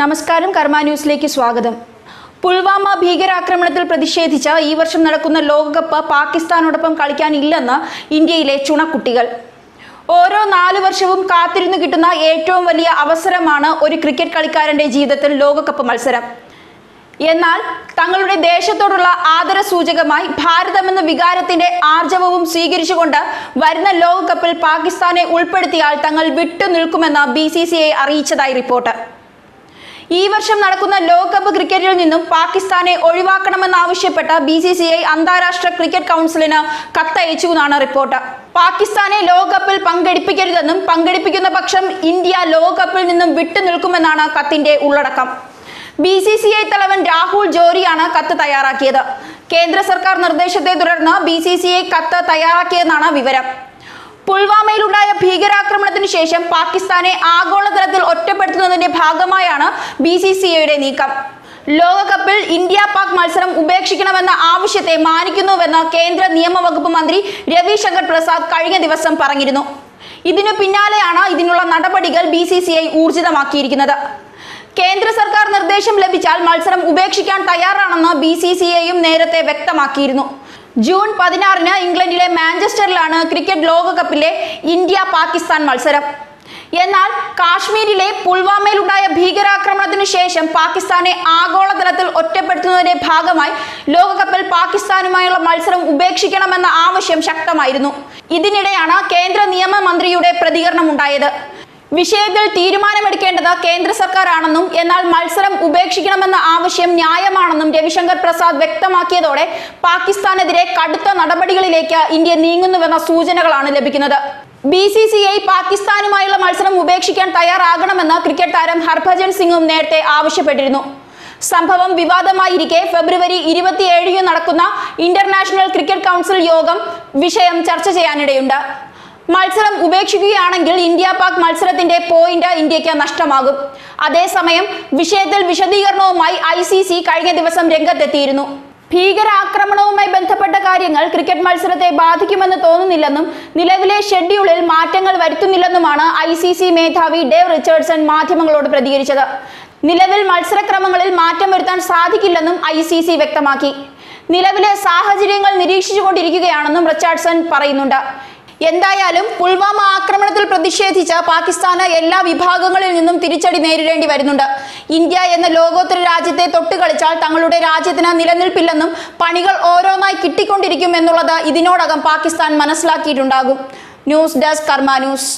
നമസ്കാരം കർമ്മ ന്യൂസിലേക്ക് സ്വാഗതം. പുൽവാമ ഭീകരാക്രമണത്തിൽ പ്രതിഷേധിച്ച ഈ വർഷം നടക്കുന്ന ലോകകപ്പ് പാകിസ്ഥാനോടൊപ്പം കളിക്കാനില്ലെന്ന് ഇന്ത്യയിലെ ചുണക്കുട്ടികൾ. ഓരോ നാലു വർഷവും കാത്തിരുന്നു കിട്ടുന്ന ഏറ്റവും വലിയ അവസരമാണ് ഒരു ക്രിക്കറ്റ് കളിക്കാരന്റെ ജീവിതത്തിൽ ലോകകപ്പ് മത്സരം. എന്നാൽ തങ്ങളുടെ ദേശത്തോടുള്ള ആദര സൂചകമായി ഭാരതമെന്ന വികാരത്തിന്റെ ആർജവവും സ്വീകരിച്ചുകൊണ്ട് വരുന്ന ലോകകപ്പിൽ പാകിസ്ഥാനെ ഉൾപ്പെടുത്തിയാൽ തങ്ങൾ വിട്ടുനിൽക്കുമെന്ന് ബി അറിയിച്ചതായി റിപ്പോർട്ട്. ഈ വർഷം നടക്കുന്ന ലോകകപ്പ് ക്രിക്കറ്റിൽ നിന്നും പാകിസ്ഥാനെ ഒഴിവാക്കണമെന്നാവശ്യപ്പെട്ട ബി സി സി ഐ അന്താരാഷ്ട്ര ക്രിക്കറ്റ് കൗൺസിലിന് കത്തയച്ചു എന്നാണ് റിപ്പോർട്ട്. പാകിസ്ഥാനെ ലോകകപ്പിൽ പങ്കെടുപ്പിക്കരുതെന്നും പങ്കെടുപ്പിക്കുന്ന പക്ഷം ഇന്ത്യ ലോകകപ്പിൽ നിന്നും വിട്ടുനിൽക്കുമെന്നാണ് കത്തിന്റെ ഉള്ളടക്കം. ബി സി സി ഐ തലവൻ രാഹുൽ ജോറിയാണ് കത്ത് തയ്യാറാക്കിയത്. കേന്ദ്ര സർക്കാർ നിർദ്ദേശത്തെ തുടർന്ന് ബി സി സി ഐ കത്ത് തയ്യാറാക്കിയെന്നാണ് വിവരം. പുൽവാമയിലുണ്ടായ ഭീകരാക്രമണത്തിന് ശേഷം പാകിസ്ഥാനെ ആഗോളതലത്തിൽ ഒറ്റപ്പെടുത്തുന്നതിന്റെ ഭാഗമായാണ് ബി സി സി ഐയുടെ നീക്കം. ലോകകപ്പിൽ ഇന്ത്യ പാക് മത്സരം ഉപേക്ഷിക്കണമെന്ന ആവശ്യത്തെ മാനിക്കുന്നുവെന്ന് കേന്ദ്ര നിയമവകുപ്പ് മന്ത്രി രവിശങ്കർ പ്രസാദ് കഴിഞ്ഞ ദിവസം പറഞ്ഞിരുന്നു. ഇതിനു പിന്നാലെയാണ് ഇതിനുള്ള നടപടികൾ ബി സി സി ഐ ഊർജിതമാക്കിയിരിക്കുന്നത്. കേന്ദ്ര സർക്കാർ നിർദ്ദേശം ലഭിച്ചാൽ മത്സരം ഉപേക്ഷിക്കാൻ തയ്യാറാണെന്ന് ബി സി സി ഐയും നേരത്തെ വ്യക്തമാക്കിയിരുന്നു. ജൂൺ പതിനാറിന് ഇംഗ്ലണ്ടിലെ മാഞ്ചസ്റ്ററിലാണ് ക്രിക്കറ്റ് ലോകകപ്പിലെ ഇന്ത്യ പാകിസ്ഥാൻ മത്സരം. എന്നാൽ കാശ്മീരിലെ പുൽവാമയിലുണ്ടായ ഭീകരാക്രമണത്തിനു ശേഷം പാകിസ്ഥാനെ ആഗോളതലത്തിൽ ഒറ്റപ്പെടുത്തുന്നതിന്റെ ഭാഗമായി ലോകകപ്പിൽ പാകിസ്ഥാനുമായുള്ള മത്സരം ഉപേക്ഷിക്കണമെന്ന ആവശ്യം ശക്തമായിരുന്നു. ഇതിനിടെയാണ് കേന്ദ്ര നിയമമന്ത്രിയുടെ പ്രതികരണം ഉണ്ടായത് വിഷയത്തിൽ തീരുമാനമെടുക്കേണ്ടത് കേന്ദ്ര സർക്കാരാണെന്നും എന്നാൽ മത്സരം ഉപേക്ഷിക്കണമെന്ന ആവശ്യം ന്യായമാണെന്നും രവിശങ്കർ പ്രസാദ് വ്യക്തമാക്കിയതോടെ പാകിസ്ഥാനെതിരെ കടുത്ത നടപടികളിലേക്ക് ഇന്ത്യ നീങ്ങുന്നുവെന്ന സൂചനകളാണ് ലഭിക്കുന്നത്. ബി സി സി ഐ പാകിസ്ഥാനുമായുള്ള മത്സരം ഉപേക്ഷിക്കാൻ തയ്യാറാകണമെന്ന് ക്രിക്കറ്റ് താരം ഹർഭജൻ സിംഗും നേരത്തെ ആവശ്യപ്പെട്ടിരുന്നു. സംഭവം വിവാദമായിരിക്കെ ഫെബ്രുവരി ഇരുപത്തിയേഴിന് നടക്കുന്ന ഇന്റർനാഷണൽ ക്രിക്കറ്റ് കൗൺസിൽ യോഗം വിഷയം ചർച്ച ചെയ്യാനിടയുണ്ട്. മത്സരം ഉപേക്ഷിക്കുകയാണെങ്കിൽ ഇന്ത്യ പാക് മത്സരത്തിന്റെ പോയിന്റ് ഇന്ത്യയ്ക്ക് നഷ്ടമാകും. അതേസമയം വിഷയത്തിൽ വിശദീകരണവുമായി ഐ സി സി കഴിഞ്ഞ ദിവസം രംഗത്തെത്തിയിരുന്നു. ഭീകരാക്രമണവുമായി ബന്ധപ്പെട്ട കാര്യങ്ങൾ ക്രിക്കറ്റ് മത്സരത്തെ ബാധിക്കുമെന്ന് തോന്നുന്നില്ലെന്നും നിലവിലെ ഷെഡ്യൂളിൽ മാറ്റങ്ങൾ വരുത്തുന്നില്ലെന്നുമാണ് ഐ സി സി മേധാവി ഡേവ് റിച്ചർഡ്സൺ മാധ്യമങ്ങളോട് പ്രതികരിച്ചത്. നിലവിൽ മത്സരക്രമങ്ങളിൽ മാറ്റം വരുത്താൻ സാധിക്കില്ലെന്നും ഐ സി സി വ്യക്തമാക്കി. നിലവിലെ സാഹചര്യങ്ങൾ നിരീക്ഷിച്ചുകൊണ്ടിരിക്കുകയാണെന്നും റിച്ചാർഡ്സൺ പറയുന്നുണ്ട്. എന്തായാലും പുൽവാമ ആക്രമണത്തിൽ പ്രതിഷേധിച്ച പാകിസ്ഥാന് എല്ലാ വിഭാഗങ്ങളിൽ നിന്നും തിരിച്ചടി നേരിടേണ്ടി വരുന്നുണ്ട്. ഇന്ത്യ എന്ന ലോകോത്തര രാജ്യത്തെ തൊട്ടുകളിച്ചാൽ തങ്ങളുടെ രാജ്യത്തിന് നിലനിൽപ്പില്ലെന്നും പണികൾ ഓരോന്നായി കിട്ടിക്കൊണ്ടിരിക്കും എന്നുള്ളത് ഇതിനോടകം Pakistan മനസ്സിലാക്കിയിട്ടുണ്ടാകും. News desk Karma news.